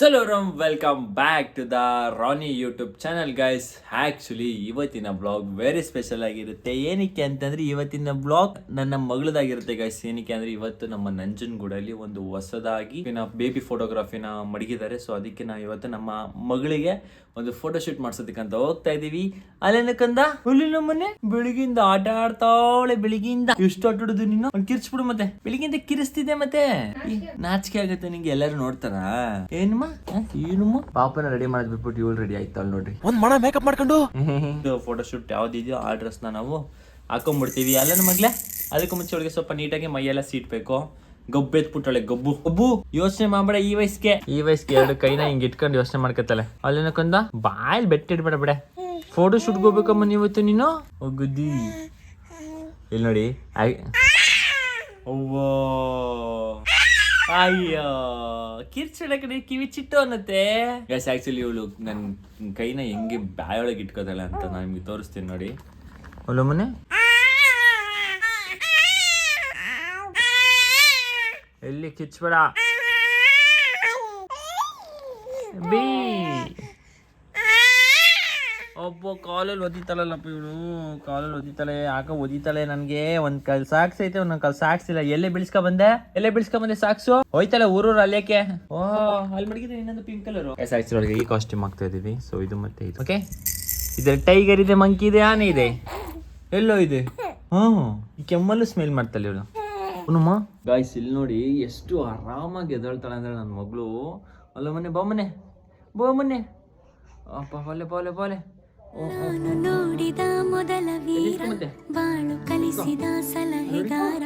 ಚಲೋ rum welcome back to the Rani YouTube channel guys actually ಇವತ್ತಿನ blog very special ಆಗಿರುತ್ತೆ. ಏನಕ್ಕೆ ಅಂತಂದ್ರೆ ಇವತ್ತಿನ ಬ್ಲಾಗ್ ನನ್ನ ಮಗಳದಾಗಿರುತ್ತೆ ಗೈಸ್ ಏನಕ್ಕೆ ಅಂದ್ರೆ ಇವತ್ತು ನಮ್ಮ ನಂಜನಗೂಡಲ್ಲಿ ಒಂದು ಹೊಸದಾಗಿ ಬೇಬಿ ಫೋಟೋಗ್ರಾಫಿನ ಮಡಗಿದ್ದಾರೆ. ಸೊ ಅದಕ್ಕೆ ನಾವು ಇವತ್ತು ನಮ್ಮ ಮಗಳಿಗೆ ಒಂದು ಫೋಟೋ ಶೂಟ್ ಮಾಡ್ಸೋದಕ್ಕಂತ ಹೋಗ್ತಾ ಇದೀವಿ. ಅಲ್ಲೇನಕ್ಕಂದ ಹುಲ್ಲಿನ ಮನೆ? ಬೆಳಿಗ್ಗಿಂದ ಆಟ ಆಡ್ತಾವಳೆ ಬೆಳಿಗ್ಗಿಂದ ಎಷ್ಟು ಆಟ ಆಡುದು ನೀನು? ಕಿರ್ಚ್ಬಿಡು ಮತ್ತೆ. ಬೆಳಿಗ್ಗಿಂದ ಕಿರಿಸ್ತಿದೆ ಮತ್ತೆ. ನಾಚಿಕೆ ಆಗುತ್ತೆ, ನಿಂಗೆ ಎಲ್ಲರೂ ನೋಡ್ತಾರ? ಏನಮ್ಮ ಏನಮ್ಮ ಪಾಪನ ರೆಡಿ ಮಾಡೋದ್ ಬಿಟ್ಬಿಟ್ಟು ಇವಳು ರೆಡಿ ಆಯ್ತಾಳ ನೋಡ್ರಿ. ಒಂದ್ ಮಣ ಮೇಕಪ್ ಮಾಡ್ಕೊಂಡು? ಫೋಟೋಶೂಟ್ ಯಾವ್ದಿದೆಯೋ ಆ ನ ನಾವು ಹಾಕೊಂಡ್ಬಿಡ್ತೀವಿ ಅಲ್ಲನ ಮಗ್ಲೆ ಅದಕ್ಕೆ ಮುಂಚೆ ಅವಳಿಗೆ ಸ್ವಲ್ಪ ನೀಟಾಗಿ ಮೈಯೆಲ್ಲ ಸೀಟ್ಬೇಕು ಗಬ್ಬು ಎತ್ಬಿಟ್ಟಳೆ ಗಬ್ಬು. ಗಬ್ಬು. ಯೋಚನೆ ಮಾಡ್ಬೇಡ ಈ ವಯಸ್ಸಿಗೆ. ಈ ವಯಸ್ಸಿಗೆ ಎರಡು ಕೈನ ಹಿಂಗ್ ಇಟ್ಕೊಂಡು ಯೋಚನೆ ಮಾಡ್ಕೊತಾಳೆ ಅಲ್ಲೇನಕ್ಕೊಂದ ಬಾಯಲ್ಲಿ ಬೆಟ್ಟ ಇಡ್ಬೇಡ ಬಿಡೆ. ಫೋಟೋ ಶೂಟ್ ಹೋಗ್ಬೇಕಮ್ಮ ಇವತ್ತು ನೀನು? ಹೋಗುದಿ ಇಲ್ಲಿ ನೋಡಿ ಆಯ್- ಅವ್ವೋ. ಅಯ್ಯೋ ಕಿರ್ಚಡ ಕಡೆ ಕಿವಿ ಚಿಟ್ಟು ಅನ್ನತ್ತೆ. ಎಸ್ ಆಕ್ಚುಲಿ ಇವಳು ನನ್ನ ಕೈನ ಹೆಂಗೆ ಬಾಯೊಳಗೆ ಇಟ್ಕೋತಾಳೆ ಅಂತ ನಾನು ನಿಮ್ಗೆ ತೋರಿಸ್ತೀನಿ ನೋಡಿ. ಅವಳು ಮನೆ? ಎಲ್ಲಿ ಕಿಚ್ಚಬೇಡ ಬೀ. ಒಬ್ಬ ಕಾಲಲ್ಲಿ ಒದಿತಾಳಲ್ಲಪ್ಪ ಇವಳು. ಕಾಲಲ್ಲಿ ಒದಿತಾಳೆ ಯಾಕೆ ಒದಿತಾಳೆ ನನಗೆ. ಒಂದು ಕಲ್ ಸಾಕ್ಸ್ ಐತೆ ಒಂದೊಂದು ಕಲ್ ಸಾಕ್ಸ್ ಇಲ್ಲ. ಎಲ್ಲೇ ಬಿಳ್ಸ್ಕೊ ಬಂದೆ? ಎಲ್ಲೇ ಬಿಳ್ಸ್ಕೊ ಬಂದೆ ಸಾಕ್ಸು? ಹೋಯ್ತಾಳೆ ಊರೂರು ಅಲ್ಲೇಕೆ? ಓ ಅಲ್ಲಿ ಮಡಗಿದ್ರೆ ಇನ್ನೊಂದು ಪಿಂಕ್ ಕಲರ್ ಸಾಕ್ಸ್ ಒಳಗೆ ಈ ಕಾಸ್ಟ್ಯೂಮ್ ಆಗ್ತಾ ಇದೀವಿ ಸೊ ಇದು ಮತ್ತೆ ಇದು. ಓಕೆ ಇದ್ರ ಟೈಗರ್ ಇದೆ ಮಂಕಿ ಇದೆ ಆನೆ ಇದೆ. ಎಲ್ಲೋ ಇದೆ? ಹ್ಞೂ. ಈ ಕೆಮ್ಮಲ್ಲೂ ಸ್ಮೆಲ್ ಮಾಡ್ತಾಳೆ ಇವಳು. ಅವನಮ್ಮ ಗಾಯ್ಸ್ ಇಲ್ಲಿ ನೋಡಿ ಎಷ್ಟು ಆರಾಮಾಗಿ ಎದಳ್ತಾಳೆ ಅಂದ್ರೆ ನನ್ನ ಮಗಳು. ಅಲ್ಲ ಮನೆ ಬಾ ಮನೆ ಬಾ ಮನೆ ಅಪ್ಪ ಬಾಲೆ ಬಾಲೆ ಬಾಲೆ. ನಾನು ನೋಡಿದ ಮೊದಲ ವೀರ ಬಾಳು ಕಲಿಸಿದ ಸಲಹೆಗಾರ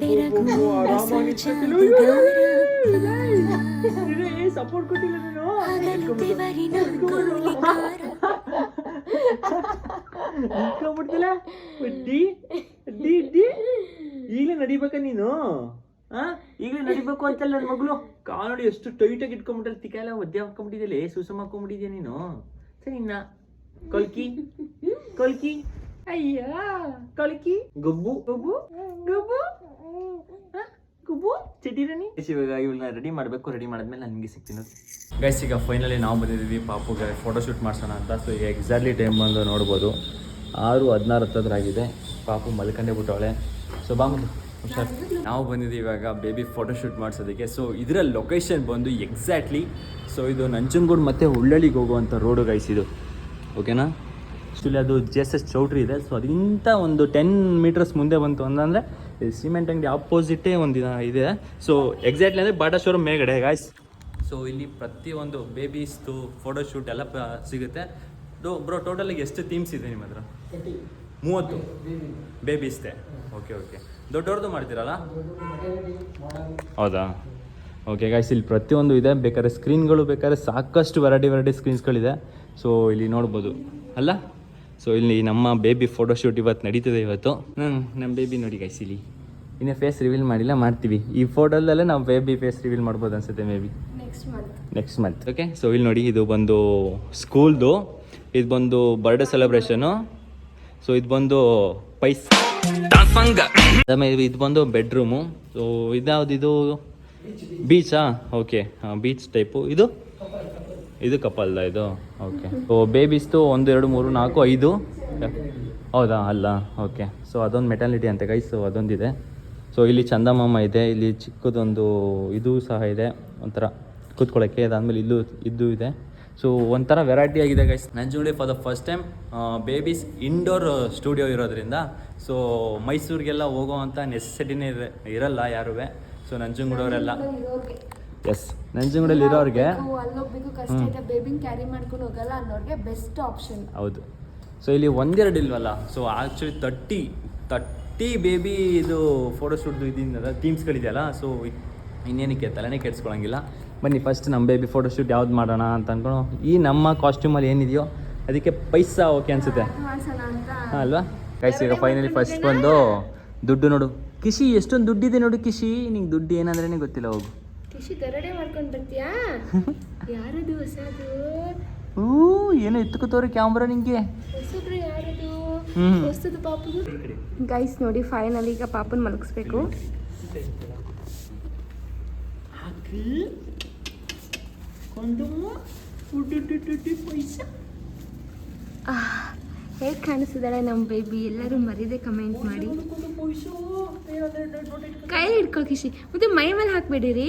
ಬೆರಗು. ನಿಂತ್ಕೊಂಡ್ಬಿಡ್ತಿಲ್ಲ ಡಿ ಡಿ ಡಿ. ಈಗಲೇ ನಡಿಬೇಕ ನೀನು? ಆ? ಈಗಲೇ ನಡಿಬೇಕು ಅಂತಲ್ಲ ನನ್ನ ಮಗಳು. ಕಾಲು ನೋಡಿ ಎಷ್ಟು ಟೈಟ್ ಆಗಿ ತಿಕ್ಕ ಎಲ್ಲ ಒದ್ದೆ ಸುಸಮ್ ಸುಸಮ ಹಾಕೊಂಡ್ಬಿಟ್ಟಿದ್ಯಾ ನೀನು? ಸರಿ ಇನ್ನ ಕೊಲ್ಕಿ? ಕೊಲ್ಕಿ? ಅಯ್ಯ. ಕೊಲ್ಕಿ? ಗಬ್ಬು? ಗಬ್ಬು? ಗಬ್ಬು? ಗುಬ್ಬು? ಚಟಿರನಿ ಇವಾಗ ಇವಳನ್ನ ರೆಡಿ ಮಾಡಬೇಕು ರೆಡಿ ಮಾಡಿದ್ಮೇಲೆ ನನಗೆ ನಿಮಗೆ ಸಿಗ್ತೀನಿ. ಗೈಸ್ ಈಗ ಫೈನಲಿ ನಾವು ಬಂದಿದ್ದೀವಿ ಪಾಪುಗೆ ಫೋಟೋಶೂಟ್ ಮಾಡ್ಸೋಣ ಅಂತ. ಸೊ ಈಗ ಎಕ್ಸಾಕ್ಟ್ಲಿ ಟೈಮ್ ಬಂದು ನೋಡ್ಬೋದು. ಆರು ಹದಿನಾರು ಹತ್ತತ್ರ ಆಗಿದೆ. ಪಾಪು ಮಲ್ಕಂಡೇ ಬಿಟ್ಟವಳೆ. ಸೊ ಬಾ ಹುಷಾರ್. ನಾವು ಬಂದಿದ್ದೀವಿ ಇವಾಗ ಬೇಬಿ ಫೋಟೋಶೂಟ್ ಮಾಡಿಸೋದಕ್ಕೆ. ಸೊ ಇದರ ಲೊಕೇಶನ್ ಬಂದು ಎಕ್ಸಾಕ್ಟ್ಲಿ ಸೊ ಇದು ನಂಜನಗೂಡು ಮತ್ತು ಹುಳ್ಳಳ್ಳಿಗೆ ಹೋಗುವಂಥ ರೋಡು ಗೈಸ್ ಇದು. ಓಕೆನಾ? ಆ್ಯಕ್ಚುಲಿ ಅದು ಜಿ ಎಸ್ ಎಸ್ ಚೌಟ್ರಿ ಇದೆ. ಸೊ ಅದಿಂತ ಒಂದು ಟೆನ್ ಮೀಟರ್ಸ್ ಮುಂದೆ ಬಂತು ಅಂತಂದರೆ ಸಿಮೆಂಟ್ ಅಂಗಡಿ ಆಪೋಸಿಟೇ ಒಂದು ಇದ- ಇದೆ. ಸೊ ಎಕ್ಸಾಕ್ಟ್ಲಿ ಅಂದರೆ ಬಾಟಾ ಶೋರೂಮ್ ಮೇಗಡೆ ಗಾಯ್ಸ್ ಸೊ ಇಲ್ಲಿ ಪ್ರತಿಯೊಂದು ಬೇಬೀಸ್ದು ಫೋಟೋಶೂಟ್ ಎಲ್ಲ ಸಿಗುತ್ತೆ. ಸಿಗುತ್ತೆ ಬ್ರೋ ಟೋಟಲಿಗೆ ಎಷ್ಟು ಥೀಮ್ಸ್ ಇದೆ ನಿಮ್ಮ ಹತ್ರ? ಮೂವತ್ತು. ಬೇಬೀಸ್ದೆ ಓಕೆ ಓಕೆ ದೊಡ್ಡವ್ರದ್ದು ಮಾಡ್ತೀರಲ್ಲ? ಹೌದಾ? ಓಕೆ ಗಾಯ್ಸ್ ಇಲ್ಲಿ ಪ್ರತಿಯೊಂದು ಇದೆ. ಬೇಕಾದ್ರೆ ಸ್ಕ್ರೀನ್ಗಳು ಬೇಕಾದ್ರೆ ಸಾಕಷ್ಟು ವೆರೈಟಿ ವೆರೈಟಿ ಸ್ಕ್ರೀನ್ಸ್ಗಳಿದೆ ಸೊ ಇಲ್ಲಿ ನೋಡ್ಬೋದು. ಅಲ್ಲ? ಸೊ ಇಲ್ಲಿ ನಮ್ಮ ಬೇಬಿ ಫೋಟೋ ಶೂಟ್ ಇವತ್ತು ನಡೀತದೆ ಇವತ್ತು. ಹ್ಞೂ ನಮ್ಮ ಬೇಬಿ ನೋಡಿ ಗೈಸ್ ಇಲ್ಲಿ. ಇನ್ನೇ ಫೇಸ್ ರಿವೀಲ್ ಮಾಡಿಲ್ಲ ಮಾಡ್ತೀವಿ. ಈ ಫೋಟೋದಲ್ಲೇ ನಾವು ಬೇಬಿ ಫೇಸ್ ರಿವೀಲ್ ಮಾಡ್ಬೋದು ಅನ್ಸುತ್ತೆ may be next month okay so ಇಲ್ಲಿ ನೋಡಿ ಇದು ಬಂದು ಸ್ಕೂಲ್ದು ಇದು ಬಂದು ಬರ್ಡೇ ಸೆಲೆಬ್ರೇಷನು ಸೊ ಇದು ಬಂದು ಪೈಸ್ ಇದು ಬಂದು ಬೆಡ್ರೂಮು ಸೊ ಇದ್ಯಾವ್ದು ಇದು? ಬೀಚಾ ಓಕೆ ಬೀಚ್ ಟೈಪು ಇದು? ಇದು ಕಪಲ್ದ, ಇದು? ಓಕೆ ಸೊ ಬೇಬೀಸ್ದು ಒಂದು, ಎರಡು, ಮೂರು, ನಾಲ್ಕು, ಐದು. ಹೌದಾ? ಅಲ್ಲ. ಓಕೆ ಸೊ ಅದೊಂದು ಮೆಟಾಲಿಟಿ ಅಂತ ಕೈ ಸೊ ಅದೊಂದಿದೆ. ಸೊ ಇಲ್ಲಿ ಚಂದಮಾಮ ಇದೆ. ಇಲ್ಲಿ ಚಿಕ್ಕದೊಂದು ಇದು ಸಹ ಇದೆ. ಒಂಥರ ಕೂತ್ಕೊಳ್ಳೋಕ್ಕೆ, ಅದಾದಮೇಲೆ ಇಲ್ಲೂ, ಇದ್ದು ಇದೆ. ಸೊ ಒಂಥರ ವೆರೈಟಿ ಆಗಿದೆ guys Nanjundi for the first time babies indoor studio ಇರೋದ್ರಿಂದ ಸೊ ಮೈಸೂರಿಗೆಲ್ಲ ಹೋಗೋ ಅಂಥ ನೆಸೆಸಿಟಿನೇ ಇರಲ್ಲ ಯಾರೂ ಸೊ ನಂಜನಗೂಡವರೆಲ್ಲ. ಎಸ್ ನಂಜನಗೂಡಲ್ಲಿ ಇರೋರಿಗೆ. ಕಷ್ಟ ಇದೆ ಬೇಬಿನ ಕ್ಯಾರಿ ಮಾಡ್ಕೊಂಡು ಹೋಗಲ್ಲ ಅನ್ನೋರಿಗೆ ಬೆಸ್ಟ್ ಆಪ್ಷನ್ ಹೌದು. ಸೊ ಇಲ್ಲಿ ಒಂದೆರಡು ಇಲ್ವಲ್ಲ? So actually thirty thirty baby ಇದು ಫೋಟೋ ಶೂಟ್ದು ಇದರಿಂದ ಥೀಮ್ಸ್ಗಳಿದೆಯಲ್ಲ ಸೊ ಇನ್ನೇನಕ್ಕೆ ತಲೆನೇ ಕೆಡ್ಸ್ಕೊಳಂಗಿಲ್ಲ. ಬನ್ನಿ ಫಸ್ಟ್ ನಮ್ಮ ಬೇಬಿ ಫೋಟೋ ಶೂಟ್ ಯಾವ್ದು ಮಾಡೋಣ ಅಂತ ಅನ್ಕೊಂಡು ಈ ನಮ್ಮ ಕಾಸ್ಟ್ಯೂಮಲ್ಲಿ ಏನಿದೆಯೋ ಅದಕ್ಕೆ ಪೈಸಾ ಓಕೆ ಅನಿಸುತ್ತೆ. ಅಲ್ವಾ? ಕೈಸ್ ಈಗ ಫೈನಲಿ ಫಸ್ಟ್ ಬಂದು ದುಡ್ಡು ನೋಡು. ಕಿಶಿ ಎಷ್ಟೊಂದು ದುಡ್ಡಿದೆ ನೋಡು ಕಿಶಿ. ನಿಂಗೆ ದುಡ್ಡು ಏನಂದ್ರೇ ಗೊತ್ತಿಲ್ಲ ಹೋಗು. ಕಿಶಿ ಗರಡೆ ಮಾಡ್ಕೊಂಡು ಬರ್ತೀಯಾ? ಯಾರದು ಹೊಸದು? ಹೂ ಏನೋ ಎತ್ಕೋತವ್ರೆ ಕ್ಯಾಮ್ರಾ ನಿಂಗೆ. ಹೊಸಬ್ರು ಯಾರದು? ಹ್ಮ್. ಹೊಸದು ಪಾಪದು. ಗೈಸ್ ನೋಡಿ ಫೈನಲ್ ಈಗ ಪಾಪನ್ ಮಲಗಿಸ್ಬೇಕು. ಉಡ್ಡುಡ್ಡುಡ್ಡು ಪೈಸ. ಹೇಗೆ ಕಾಣಿಸಿದಾಳೆ ನಮ್ಮ ಬೇಬಿ ಎಲ್ಲರೂ ಮರಿದೆ ಕಮೆಂಟ್ ಮಾಡಿ. ಕೈ ಹಿಡ್ಕೋ ಕಿಶಿ. ಮತ್ತೆ ಮೈ ಮೇಲೆ ಹಾಕ್ಬೇಡಿರಿ.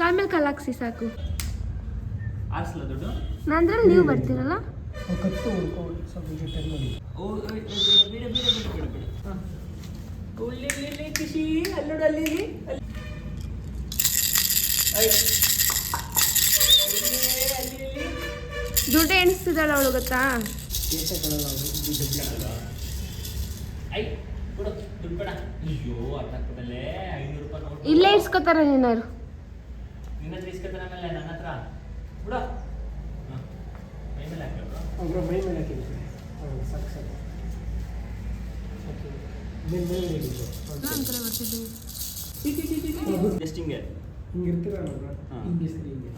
ಕಾಲ್ ಮೇಲೆ ಕಾಲ್ ಹಾಕ್ಸಿ ಸಾಕು. ನಂದ್ರೆ ನೀವು ಬರ್ತೀರಲ್ಲ? ಅಲ್ಲಿ ದುಡ್ಡು ಎಣಿಸ್ತಿದ್ದಾಳೆ ಅವಳು ಗೊತ್ತಾ? ಇಲ್ಲೇ ಇಸ್ಕೋತಾರ ಏನಾರು ಹಿಂಗಿರ್ತೀರ ಹಿಂಗೆ.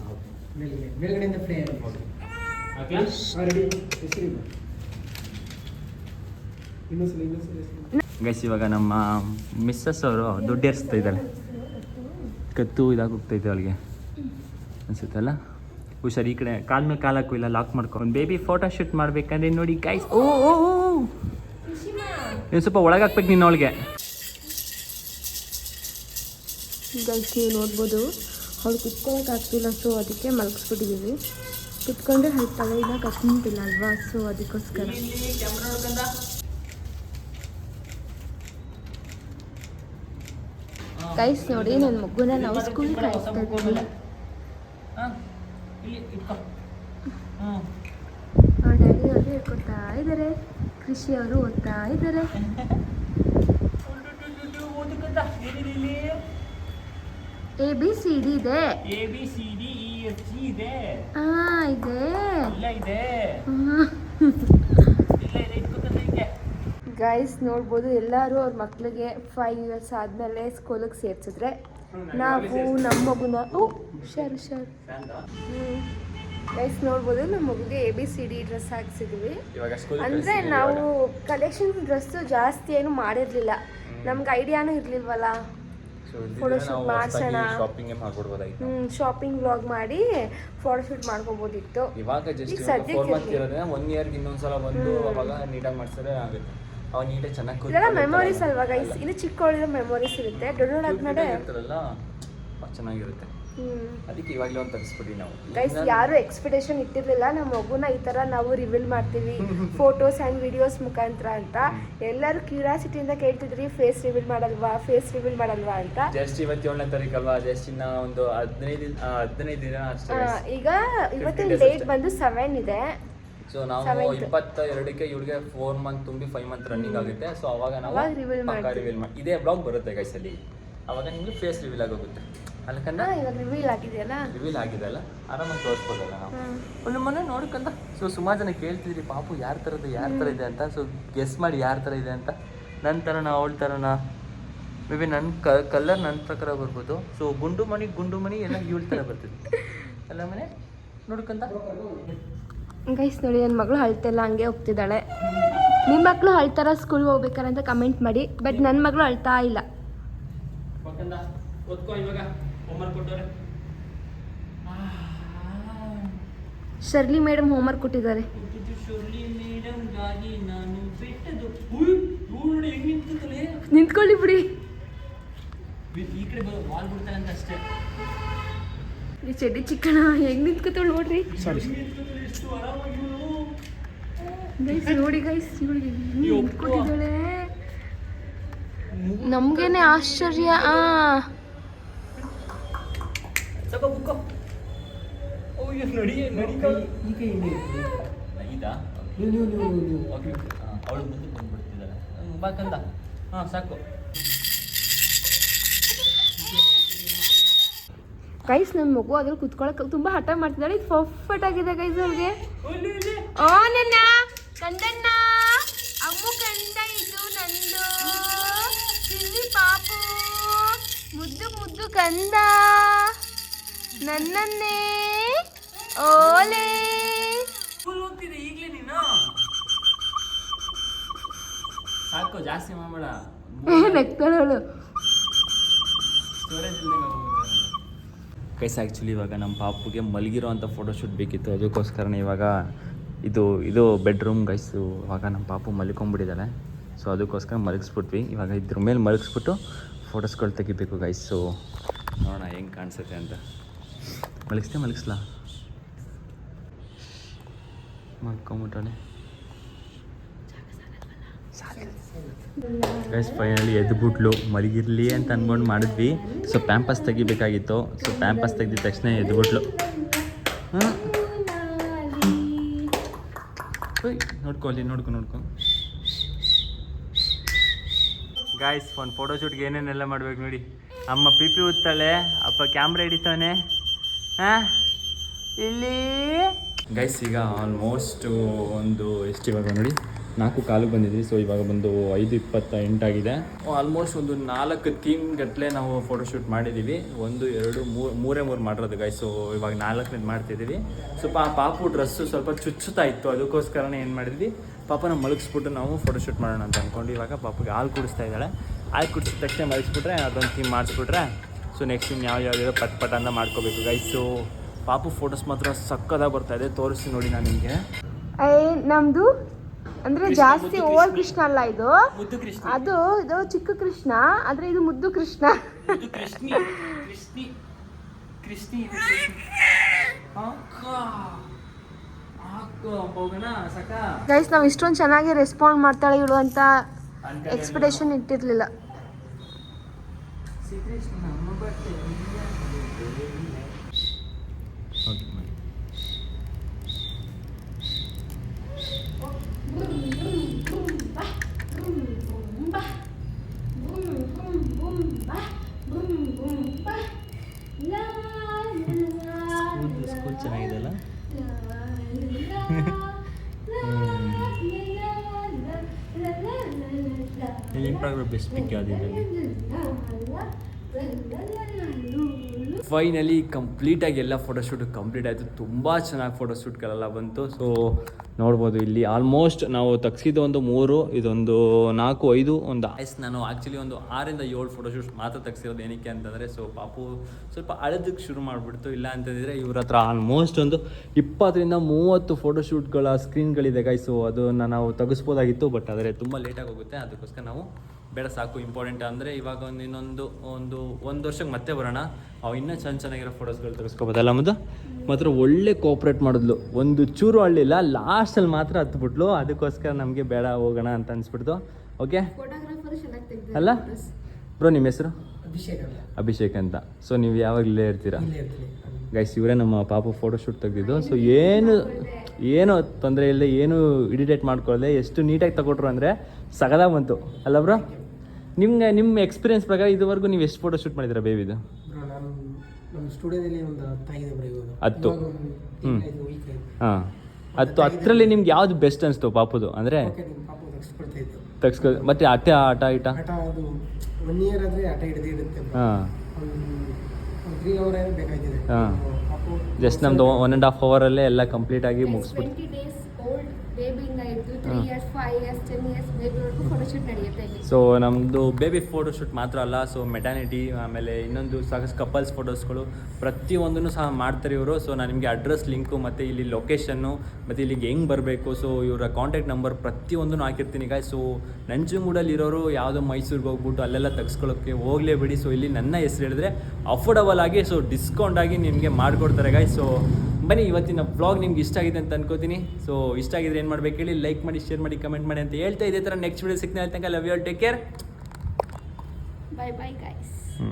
ಮೇಲ್ಗಡೆಯಿಂದ ಫ್ರೈ ಆಗಿ. ಗೈಸ್ ಇವಾಗ ನಮ್ಮ ಮಿಸ್ಸಸ್ ಅವರು ದುಡ್ಡು ಏರಿಸ್ತಾ ಇದ್ದಾಳೆ ಕತ್ತು ಇದಾಗೋಗ್ತೈತೆ ಅವಳಿಗೆ. ಅನ್ಸುತ್ತಲ್ಲ? ಹುಷಾರು ಈ ಕಡೆ ಕಾಲ್ ಮೇಲೆ ಕಾಲು ಹಾಕು ಇಲ್ಲ ಲಾಕ್ ಮಾಡ್ಕೊಂಡು ಬೇಬಿ ಫೋಟೋ ಶೂಟ್ ಮಾಡ್ಬೇಕಂದ್ರೆ ನೋಡಿ ಗೈಸ್ ಓ ಓ ಓ ನೀನು ಸ್ವಲ್ಪ ಒಳಗೆ ಹಾಕ್ಬೇಕು ನೀನು ಅವಳಿಗೆ. ಗೈಸ್ ನೀವು ನೋಡ್ಬೋದು. ಅವಳು ಕುತ್ಕೊಳಕ್ಕೆ ಆಗ್ತಿಲ್ಲ ಸೊ ಅದಕ್ಕೆ ಮಲಗಿಸ್ಬಿಟ್ಟಿದ್ದೀವಿ ಕುತ್ಕೊಂಡ್ರೆ ಅಲ್ಲಿ ತಲೆಯಿಂದ ಇಲ್ಲ ಅಲ್ವಾ? ಸೊ ಅದಕ್ಕೋಸ್ಕರ. ಕೈಸ್ ನೋಡಿ ನನ್ನ ಮಗುನ ನಾವು ಸ್ಕೂಲ್ ಕಳಿಸ್ತಾ ಇದ್ದೀವಿ ಅವ್ರ ಡ್ಯಾಡಿ ಅವರು ಹೇಳ್ಕೊತಾ ಇದ್ದಾರೆ ಕೃಷಿ ಅವರು ಓದ್ತಾ ಇದ್ದಾರೆ ಎ ಬಿ ಸಿ ಡಿ ಇದೆ. ಎ ಬಿ ಸಿ ಡಿ ಇದೆ. ಆ ಇದೆ. ಇಲ್ಲ ಇದೆ. ಗೈಸ್ ನೋಡ್ಬೋದು ಎಲ್ಲರೂ ಅವ್ರ ಮಕ್ಳಿಗೆ ಫೈವ್ ಇಯರ್ಸ್ ಆದಮೇಲೆ ಸ್ಕೂಲಿಗೆ ಸೇರ್ಸಿದ್ರೆ ನಾವು ನಮ್ಮ ಮಗುನ ಓ ಹುಷಾರು ಹುಷಾರು ಗೈಸ್ ನೋಡ್ಬೋದು ನಮ್ಮ ಮಗುಗೆ A B C D dress ಹಾಕ್ಸಿದ್ವಿ. ಅಂದ್ರೆ ಅಂದರೆ ನಾವು ಕಲೆಕ್ಷನ್ ಡ್ರೆಸ್ಸು ಜಾಸ್ತಿ ಏನು ಮಾಡಿರಲಿಲ್ಲ. ನಮ್ಗೆ ಐಡಿಯಾನು ಇರಲಿಲ್ವಲ್ಲ. Photoshoot ಮಾಡ್ಸೋಣ. ಶಾಪಿಂಗ್ ಮಾಡ್ಕೊಡ್ಬೋದಾಗಿತ್ತು ಹ್ಞೂ ಶಾಪಿಂಗ್ ವ್ಲಾಗ್ ಮಾಡಿ ಫೋಟೋಶೂಟ್ ಮಾಡ್ಕೋಬೋದಿತ್ತು. ಇವಾಗ ಜಸ್ಟ್ ಸದ್ಯಕ್ಕೆ ಫೋರ್ ಮಂತ್ ಒನ್ ಇಯರ್ಗೆ ಇನ್ನೊಂದ್ಸಲ ಬಂದು ಅವಾಗ ನೀಟಾಗಿ ಮಾಡ್ಸಿದ್ರೆ ಆಗುತ್ತೆ. ಅವ ನೀಟಾಗಿ ಚೆನ್ನಾಗಿ ಇದೆಲ್ಲ ಮೆಮೊರೀಸ್ ಅಲ್ವಾ ಗೈಸ್ ಇನ್ನು ಚಿಕ್ಕವಳಿರೋ ಮೆಮೊರೀಸ್ ಇರುತ್ತೆ. ದೊಡ್ಡವಳಾದ್ಮೇಲೆ ಚೆನ್ನಾಗಿರುತ್ತೆ. ಅದಕ್ಕೆ ಇವಾಗಲೇ ಒಂದು ತರಿಸ್ಬಿಡಿ ನಾವು. ಗೈಸ್ ಯಾರು ಎಕ್ಸ್ಪೆಕ್ಟೇಷನ್ ಇಟ್ಟಿರಲಿಲ್ಲ. ನಮ್ಮ ಮಗುನ ಈ ತರ ನಾವು ರಿವೀಲ್ ಮಾಡ್ತೀವಿ. ಫೋಟೋಸ್ ಆ್ಯಂಡ್ ವಿಡಿಯೋಸ್ ಮುಖಾಂತರ ಅಂತ. ಎಲ್ಲರೂ ಕ್ಯೂರಿಯಾಸಿಟಿಯಿಂದ ಕೇಳ್ತಿದ್ರಿ ಫೇಸ್ ರಿವೀಲ್ ಮಾಡಲ್ವಾ ಫೇಸ್ ರಿವೀಲ್ ಮಾಡಲ್ವಾ ಅಂತ. ಜಸ್ಟ್ ಇವತ್ತು ಏಳನೇ ತಾರೀಕಲ್ವಾ? ಜಸ್ಟ್ ಇನ್ನ ಒಂದು ಹದಿನೈದು ದಿನ ಹದಿನೈದು ದಿನ ಅಷ್ಟೇ ಈಗ ಇವತ್ತಿನ ಡೇಟ್ ಬಂದು ಸೆವೆನ್ ಇದೆ. ಸೊ ನಾವು. ಇಪ್ಪತ್ತ ಎರಡಕ್ಕೆ ಇವಳಿಗೆ ಫೋರ್ ಮಂತ್ ತುಂಬಿ ಫೈವ್ ಮಂತ್ ರನ್ನಿಂಗ್ ಆಗುತ್ತೆ. ಸೊ ಅವಾಗ ನಾವು. ರಿವೀಲ್ ಮಾಡಿ ಇದೇ ಬ್ಲಾಗ್ ಬರುತ್ತೆ ಗೈಸ್ ಅಲ್ಲಿ. ಅವಾಗ ನಿಮಗೆ ಫೇಸ್ ರಿವೀಲ್ ಆಗೋಗುತ್ತೆ. ಅಲ್ಲಕಂದ ಹಾ ಇವಾಗ ರಿವೀಲ್ ಆಗಿದೆಯಲ್ಲ? ರಿವೀಲ್ ಆಗಿದೆಲ್ಲ ಆರಾಮಾಗಿ ತೋರಿಸ್ಬೋದಲ್ಲ ನಾವು. ಒಂದು ಮೊನ್ನೆ ನೋಡ್ಕಂದ ಸೊ ಸುಮಾರು ಜನ ಕೇಳ್ತಿದ್ರಿ ಪಾಪು ಯಾರ ಥರದ್ದು ಯಾರ ಥರ ಇದೆ ಅಂತ? ಸೊ ಗೆಸ್ ಮಾಡಿ ಯಾರ ಥರ ಇದೆ ಅಂತ. ನನ್ನ ಥರನ ಅವಳ ಥರನ ಮೇ ಬಿ ನನ್ನ ಕ ಕಲರ್ ನನ್ನ ಪ್ರಕಾರ ಬರ್ಬೋದು. ಸೊ ಗುಂಡು ಮಣಿ ಗುಂಡು ಮಣಿ ಎಲ್ಲ ಇವಳ ಥರ ಬರ್ತದೆ. ಅಲ್ಲ ಮನೆ ನೋಡ್ಕಂತ ಗೈಸ್ ನೋಡಿ ನನ್ನ ಮಗಳು ಅಳ್ತೆಲ್ಲ ಹಂಗೆ ಹೋಗ್ತಿದ್ದಾಳೆ. ನಿಮ್ಮ ಮಕ್ಕಳು ಅಳ್ತಾರ ಸ್ಕೂಲ್ಗೆ ಹೋಗ್ಬೇಕಾರಂತ ಅಂತ ಕಮೆಂಟ್ ಮಾಡಿ ಬಟ್ ನನ್ನ ಮಗಳು ಅಳ್ತಾ ಇಲ್ಲ. ಓದ್ಕೋ ಇವಾಗ. ಹೋಮ್ವರ್ಕ್ ಕೊಟ್ಟವ್ರೆ? ಶರ್ಲಿ ಮೇಡಮ್ ಹೋಮ್ವರ್ಕ್ ಕೊಟ್ಟಿದ್ದಾರೆ. ಶರ್ಲಿ ಮೇಡಮ್ಗಾಗಿ ನಾನು ಬಿಟ್ಟದು ಉಯ್ ಇವ್ಳು ನೋಡಿ ಹೆಂಗ್ ನಿಂತಿದ್ದಾಳೆ ನಿಂತ್ಕೊಳ್ಳಿ ಬಿಡಿ. ಈ ಕಡೆ ಬರೋ ವಾಲ್ ಬಿಡ್ತಾಳೆ ಅಂತ ಅಷ್ಟೇ. ಈ ಚಡ್ಡಿ ಚಿಕ್ಕಣ ಹೆಂಗ್ ನಿಂತ್ಕೊತಾಳ ನೋಡ್ರಿ. ಸಾರಿ. ಎಷ್ಟು ಆರಾಮಾಗಿ ಗೈಸ್ ನೋಡಿ ಗೈಸ್ ಇವಳಿಗೆ ನಿಂತ್ಕೊತಿದ್ದಾಳೆ. ನಮ್ಗೇನೆ ಆಶ್ಚರ್ಯ ಆ. ತಗೋ ಬುಕ್ಕೋ ಇವ್ ನಡಿ ನಡಿ ಈ ಕೈ. ಇದಾ ನೀವು ನೀವು ನೀವು ನೀವು ಓಕೆ ಅವಳು ಮುಂದೆ ಬಂದ್ಬಿಡ್ತಿದ್ದಾಳೆ ಬಾ ಕಂದ. ಹಾಂ ಸಾಕು. ಗೈಸ್ ನನ್ನ ಮಗು ಅದ್ರಲ್ಲಿ ಕುತ್ಕೊಳಕ್ ತುಂಬಾ ಹಠ ಮಾಡ್ತಿದ್ದಾಳೆ. ಇದು ಪರ್ಫೆಕ್ಟ್ ಆಗಿದೆ ಗೈಸ್ ಅವ್ರಿಗೆ. ಓ ನನ್ನ ಕಂದಣ್ಣ. ಅಮ್ಮು ಕಂದ ಇದು ನಂದು. ಸಿಲ್ಲಿ ಪಾಪು. ಮುದ್ದು ಮುದ್ದು ಕಂದ. ನನ್ನನ್ನೇ. ಓಲೆ. ಈಗಲೇ ನೀನು? ಸಾಕು ಜಾಸ್ತಿ ಮಾಡಬೇಡ. ನೆಕ್ತಾಳು ಸ್ಟೋರೇಜ್ ಗೈಸ್ ಆ್ಯಕ್ಚುಲಿ ಇವಾಗ ನಮ್ಮ ಪಾಪುಗೆ ಮಲಗಿರೋ ಅಂಥ ಫೋಟೋಶೂಟ್ ಬೇಕಿತ್ತು. ಅದಕ್ಕೋಸ್ಕರನೇ ಇವಾಗ ಇದು ಇದು ಬೆಡ್ರೂಮ್ ಗೈಸು ಇವಾಗ ನಮ್ಮ ಪಾಪು ಮಲ್ಕೊಂಬಿಟ್ಟಿದ್ದಾಳೆ ಸೊ ಅದಕ್ಕೋಸ್ಕರ ಮಲಗಿಸ್ಬಿಟ್ವಿ. ಇವಾಗ ಇದ್ರ ಮೇಲೆ ಮಲಗಿಸ್ಬಿಟ್ಟು ಫೋಟೋಸ್ಗಳು ತೆಗಿಬೇಕು ಗೈಸು ನೋಡೋಣ ಹೆಂಗೆ ಕಾಣಿಸುತ್ತೆ ಅಂತ. ಮಲಗಿಸ್ತೇ ಮಲಗಿಸ್ಲಾ? ಮಲ್ಕೊಂಬಿಟ್ಟೆ ಗೈಸ್ ಫೈನಲಿ ಎದ್ಬಿಟ್ಲು. ಮಲಗಿರ್ಲಿ ಅಂತ ಅನ್ಕೊಂಡು ಮಾಡಿದ್ವಿ. ಸೊ ಪ್ಯಾಂಪಸ್ ತೆಗಿಬೇಕಾಗಿತ್ತು. ಸೊ ಪ್ಯಾಂಪಸ್ ತೆಗೆದಿದ ತಕ್ಷಣ ಎದ್ದು ಬಿಟ್ಲು ನೋಡ್ಕೊ ನೋಡ್ಕೊ ನೋಡ್ಕೊ. ಗಾಯ್ಸ್ ಒಂದು ಫೋಟೋಶೂಟ್ಗೆ ಏನೇನೆಲ್ಲ ಮಾಡ್ಬೇಕು ನೋಡಿ. ಅಮ್ಮ ಪಿ ಪಿ ಉತ್ತಾಳೆ, ಅಪ್ಪ ಕ್ಯಾಮ್ರಾ ಹಿಡಿತಾನೆ ಹಾಂ? ಇಲ್ಲಿ? ಗೈಸ್ ಈಗ ಆಲ್ಮೋಸ್ಟ್ ಒಂದು ಎಷ್ಟು ಇವಾಗ ನೋಡಿ? ನಾಲ್ಕು ಕಾಲು ಬಂದಿದ್ವಿ ಸೊ ಇವಾಗ ಬಂದು ಐದು ಇಪ್ಪತ್ತ ಎಂಟಾಗಿದೆ ಆಲ್ಮೋಸ್ಟ್ ಒಂದು ನಾಲ್ಕು ಥೀಮ್ ಗಟ್ಟಲೆ ನಾವು ಫೋಟೋಶೂಟ್ ಮಾಡಿದ್ದೀವಿ ಒಂದು, ಎರಡು ಮೂರು ಮೂರೇ ಮೂರು ಮಾಡಿರೋದು ಗೈಸ್ ಸೊ ಇವಾಗ ನಾಲ್ಕನೇದು ಮಾಡ್ತಿದ್ದೀವಿ ಸ್ವಲ್ಪ ಆ ಪಾಪು ಡ್ರೆಸ್ಸು ಸ್ವಲ್ಪ ಚುಚ್ಚುತ್ತಾ ಇತ್ತು. ಅದಕ್ಕೋಸ್ಕರನೇ ಏನು ಮಾಡಿದ್ವಿ? ಪಾಪನ ಮಲಗಿಸ್ಬಿಟ್ಟು ನಾವು ಫೋಟೋಶೂಟ್ ಮಾಡೋಣ ಅಂತ ಅಂದ್ಕೊಂಡು ಇವಾಗ ಪಾಪಗೆ ಹಾಲು ಕುಡಿಸ್ತಾ ಇದ್ದಾಳೆ. ಹಾಲು ಕುಡಿಸಿದ ತಕ್ಷಣ ಮಲಗಿಸ್ಬಿಟ್ರೆ, ಅದೊಂದು ಥೀಮ್ ಮಾಡಿಸ್ಬಿಟ್ರೆ ಸೊ ನೆಕ್ಸ್ಟ್ ಇನ್ನು ಯಾವ ಯಾವ್ಯಾವ ಪಟ್ ಪಟ್ ಅಂತ ಮಾಡ್ಕೋಬೇಕು ಗೈಸು ಪಾಪು ಫೋಟೋಸ್ ಮಾತ್ರ ಸಕ್ಕದಾಗಿ ಬರ್ತಾ ಇದೆ. ತೋರಿಸಿ ನೋಡಿ ನಾನು ನಿಮಗೆ. ನಮ್ದು ಅಂದ್ರೆ ಜಾಸ್ತಿ ಓವರ್ ಕೃಷ್ಣ. ಅಲ್ಲ ಇದು. ಅದು ಇದು ಚಿಕ್ಕ ಕೃಷ್ಣ ಆದ್ರೆ ಇದು ಮುದ್ದು ಕೃಷ್ಣ. ಗೈಸ್ ನಾವು ಇಷ್ಟೊಂದು ಚೆನ್ನಾಗಿ ರೆಸ್ಪಾಂಡ್ ಮಾಡ್ತಾಳೆ ಇವಳು ಅಂತ ಎಕ್ಸ್ಪೆಕ್ಟೇಷನ್ ಇಟ್ಟಿರ್ಲಿಲ್ಲ. ಸ್ಕೂಲ್ ಚೆನ್ನಾಗಿದೆಯಲ್ಲ? ಇಲ್ಲಿ ಇಂಪ್ರಾಗ್ರೆಸ್ ಬೆಸ್ಟ್ ಪಿಕ್ ಯಾವುದಿದೆ ಫೈನಲಿ ಕಂಪ್ಲೀಟಾಗಿ ಎಲ್ಲ ಫೋಟೋಶೂಟ್ ಕಂಪ್ಲೀಟ್ ಆಯಿತು. ತುಂಬ ಚೆನ್ನಾಗಿ ಫೋಟೋಶೂಟ್ಗಳೆಲ್ಲ ಬಂತು. ಸೊ ನೋಡ್ಬೋದು ಇಲ್ಲಿ ಆಲ್ಮೋಸ್ಟ್ ನಾವು ತೆಗ್ಸಿದ್ದು ಒಂದು ಮೂರು, ಇದೊಂದು ನಾಲ್ಕು, ಐದು, ಒಂದು ಐಸ್ ನಾನು ಆ್ಯಕ್ಚುಲಿ ಒಂದು ಆರಿಂದ ಏಳು ಫೋಟೋಶೂಟ್ ಮಾತ್ರ ತೆಗ್ಸಿರೋದು ಏನಕ್ಕೆ ಅಂತಂದರೆ ಸೊ ಪಾಪು ಸ್ವಲ್ಪ ಅಳದಕ್ಕೆ ಶುರು ಮಾಡಿಬಿಡ್ತು. ಇಲ್ಲ ಅಂತಂದರೆ ಇವ್ರ ಹತ್ರ ಆಲ್ಮೋಸ್ಟ್ ಒಂದು ಇಪ್ಪತ್ತರಿಂದ ಮೂವತ್ತು ಫೋಟೋಶೂಟ್ಗಳ ಸ್ಕ್ರೀನ್ಗಳಿದೆ ಗೈಸು ಅದನ್ನು ನಾವು ತೆಗಿಸ್ಬೋದಾಗಿತ್ತು ಬಟ್ ಆದರೆ ತುಂಬ ಲೇಟಾಗಿ ಹೋಗುತ್ತೆ. ಅದಕ್ಕೋಸ್ಕರ ನಾವು ಬೇಡ ಸಾಕು ಇಂಪಾರ್ಟೆಂಟ್ ಅಂದರೆ ಇವಾಗ ಒಂದು ಇನ್ನೊಂದು ಒಂದು ಒಂದು ವರ್ಷಕ್ಕೆ ಮತ್ತೆ ಬರೋಣ. ಅವು ಇನ್ನೂ ಚೆನ್ನ ಚೆನ್ನಾಗಿರೋ ಫೋಟೋಸ್ಗಳು ತೆಗೆಸ್ಕೊಬೋದಲ್ಲ ಮುದ್ದು ಮಾತ್ರ ಒಳ್ಳೆ ಕೋಪ್ರೇಟ್ ಮಾಡಿದ್ಲು. ಒಂದು ಚೂರು ಅಳ್ಳಿಲ್ಲ ಲಾಸ್ಟಲ್ಲಿ ಮಾತ್ರ ಹತ್ಬಿಟ್ಲು. ಅದಕ್ಕೋಸ್ಕರ ನಮಗೆ ಬೇಡ ಹೋಗೋಣ ಅಂತ ಅನ್ಸ್ಬಿಡ್ತು. ಓಕೆ ಅಲ್ಲ? ಬ್ರೋ ನಿಮ್ಮ ಹೆಸರು? ಅಭಿಷೇಕ್ ಅಂತ ಅಭಿಷೇಕ್ ಅಂತ. ಸೊ ನೀವು ಯಾವಾಗ ಇಲ್ಲೇ ಇರ್ತೀರಾ? ಇಲ್ಲೇ ಇರ್ತೀನಿ. ಗೈಸ್ ಇವರೇ ನಮ್ಮ ಪಾಪ ಫೋಟೋಶೂಟ್ ತೆಗೆದಿದ್ದು. ಸೊ ಏನು ಏನು ತೊಂದರೆ ಇಲ್ಲದೆ ಏನು ಇಡಿಟೇಟ್ ಮಾಡ್ಕೊಳ್ಳದೆ ಎಷ್ಟು ನೀಟಾಗಿ ತಗೊಟ್ರು ಅಂದರೆ ಸಗದಾಗ ಬಂತು. ಅಲ್ಲ ಬ್ರೋ? ನಿಮ್ಗೆ ನಿಮ್ಮ ಎಕ್ಸ್ಪೀರಿಯನ್ಸ್ ಪ್ರಕಾರ ಇದುವರೆಗೂ ನೀವು ಎಷ್ಟು ಫೋಟೋ ಶೂಟ್ ಮಾಡಿದ್ರೆ ಬೇಬಿದು ಬ್ರೋ ನಾನು ನಮ್ಮ ಸ್ಟುಡಿಯೋದಲ್ಲಿ ಒಂದು ಹತ್ತಾಗಿದೆ ಬ್ರೋ ಇವಾಗ ಹತ್ತು. ಇವಾಗ ಒಂದು ಹ್ಮ್. ತಿಂಗ್ಳಾಯ್ತು, week ಆಯ್ತು. ಹಾಂ ಹತ್ತು ಹತ್ತರಲ್ಲಿ ನಿಮ್ಗೆ ಯಾವ್ದು ಬೆಸ್ಟ್ ಅನಿಸ್ತು ಪಾಪುದು ಅಂದರೆ ಓಕೆ ನಿಮ್ಮ ಪಾಪ ತೆಗೆಸ್ಕೊಡ್ತಾ ಇದ್ದು ತೆಗ್ಸ್ಕೊ ಮತ್ತೆ ಆಟ ಆಟ ಈಟ ಆಟ ಅದು ಒನ್ ಇಯರ್ ಆದರೆ ಆಟ ಹಿಡಿದೇ ಇರುತ್ತೆ. ಹಾಂ ಒಂದು ಒಂದು ತ್ರೀ ಅವರ್ ಏನೋ ಬೇಕಾಗಿದೆ ಹಾ. ಪಾಪು ಜಸ್ಟ್ ನಮ್ದು ಒನ್ ಆ್ಯಂಡ್ ಹಾಫ್ ಅವರಲ್ಲೇ ಎಲ್ಲ ಕಂಪ್ಲೀಟಾಗಿ ಮುಗಿಸ್ಬಿಟ್ಟು ಟ್ವೆಂಟಿ ಡೇಸ್ ಓಲ್ಡ್ ಬೇಬಿಯಿಂದ ಇದ್ದು three years five years ten years ಬೇಬಿವರೆಗೂ so ನಮ್ಮದು ಬೇಬಿ ಫೋಟೋಶೂಟ್ ಮಾತ್ರ ಅಲ್ಲ ಸೊ ಮೆಟಾನಿಟಿ ಆಮೇಲೆ ಇನ್ನೊಂದು ಸಾಕಷ್ಟು ಕಪಲ್ಸ್ ಫೋಟೋಸ್ಗಳು ಪ್ರತಿಯೊಂದನ್ನು ಸಹ ಮಾಡ್ತಾರೆ ಇವರು. ಸೊ ನಾನು ನಿಮಗೆ ಅಡ್ರೆಸ್ ಲಿಂಕು ಮತ್ತು ಇಲ್ಲಿ ಲೊಕೇಶನ್ನು ಮತ್ತು ಇಲ್ಲಿಗೆ ಹೆಂಗೆ ಬರಬೇಕು ಸೊ ಇವರ ಕಾಂಟ್ಯಾಕ್ಟ್ ನಂಬರ್ ಪ್ರತಿಯೊಂದನ್ನು ಹಾಕಿರ್ತೀನಿ ಗಾಯ್ ಸೊ ನಂಜುಗೂಡಲ್ಲಿ ಇರೋರು ಯಾವುದೋ ಮೈಸೂರಿಗೆ ಹೋಗ್ಬಿಟ್ಟು ಅಲ್ಲೆಲ್ಲ ತೆಗೆಸ್ಕೊಳ್ಳೋಕ್ಕೆ ಹೋಗಲೇಬೇಡಿ ಸೊ ಇಲ್ಲಿ ನನ್ನ ಹೆಸರು ಹೇಳಿದ್ರೆ ಅಫೋರ್ಡಬಲ್ ಆಗಿ ಸೊ ಡಿಸ್ಕೌಂಟ್ ಆಗಿ ನಿಮಗೆ ಮಾಡಿಕೊಡ್ತಾರೆ ಗಾಯ್ ಸೊ ಬನ್ನಿ ಇವತ್ತಿನ ವ್ಲಾಗ್ ನಿಮ್ಗೆ ಇಷ್ಟ ಆಗಿದೆ ಅಂತ ಅನ್ಕೋತೀನಿ. ಸೊ ಇಷ್ಟ ಆಗಿದ್ರೆ ಏನು ಮಾಡ್ಬೇಕು ಹೇಳಿ ಲೈಕ್ ಮಾಡಿ ಶೇರ್ ಮಾಡಿ ಕಮೆಂಟ್ ಮಾಡಿ ಅಂತ ಹೇಳ್ತಾ ಇದೇ ಥರ ನೆಕ್ಸ್ಟ್ ವೀಡಿಯೋ ಸಿಗ್ನಲ್ ತನಕ love you all take care bye bye guys ಹ್ಞೂ